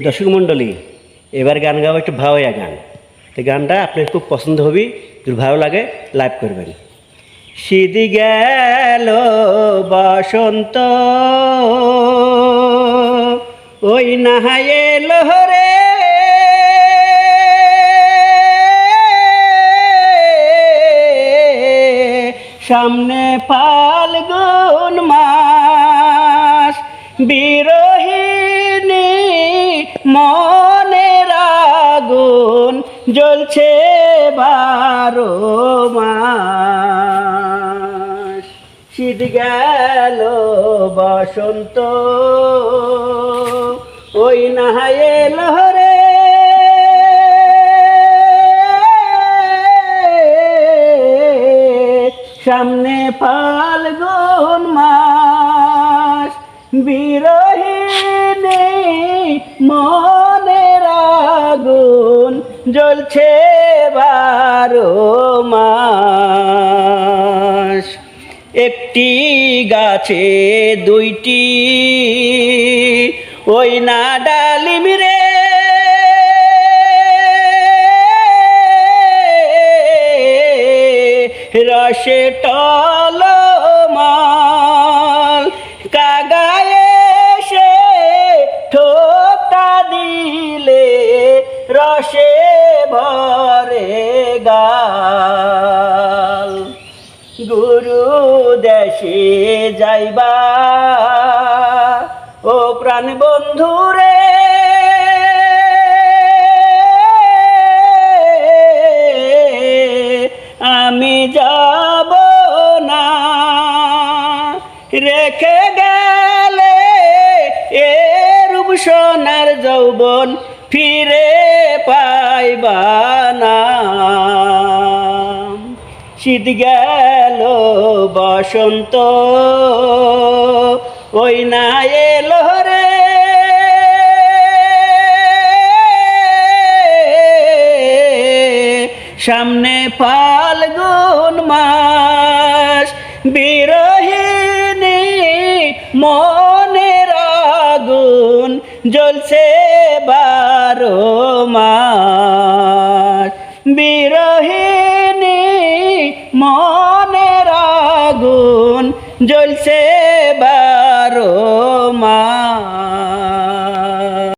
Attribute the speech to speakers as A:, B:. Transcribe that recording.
A: দর্শক মণ্ডলী এবার গান গাবো একটু ভাওয়া গান। তো গানটা আপনার খুব পছন্দ হবে যদি ভালো লাগে, লাইভ করবেন। সিদি গেল বসন্ত, ওই নাহায়ে লহরে সামনে ফাল্গুন মাস বিরোহিণী জ্বলছে বারো মাস। শীত গেল, বসন্ত। ওই নাহায়ে লহরে। সামনে ফাল্গুন মাস। বিরোহিণী মনের আগুন জ্বলছে বারো মাস। একটি গাছে দুইটি, ওই না ডালিম রে। রসে টলমাল কাগায়ে সে ঠোকটা দিলে রসে ভরে গাল। গুরু দেশে যাইবা, ও প্রাণ বন্ধুরে। আমি যাব না, রেখে গেলে এ রূপ সোনার যৌবন ফিরে পাইবা না। শীত গেল, বসন্ত ওই না এলো রে। সামনে ফাল্গুন মাস, বিরোহিণী আগুন জ্বলছে বারো মাস। বিরহিণী মনের আগুন জ্বলছে বারো মাস।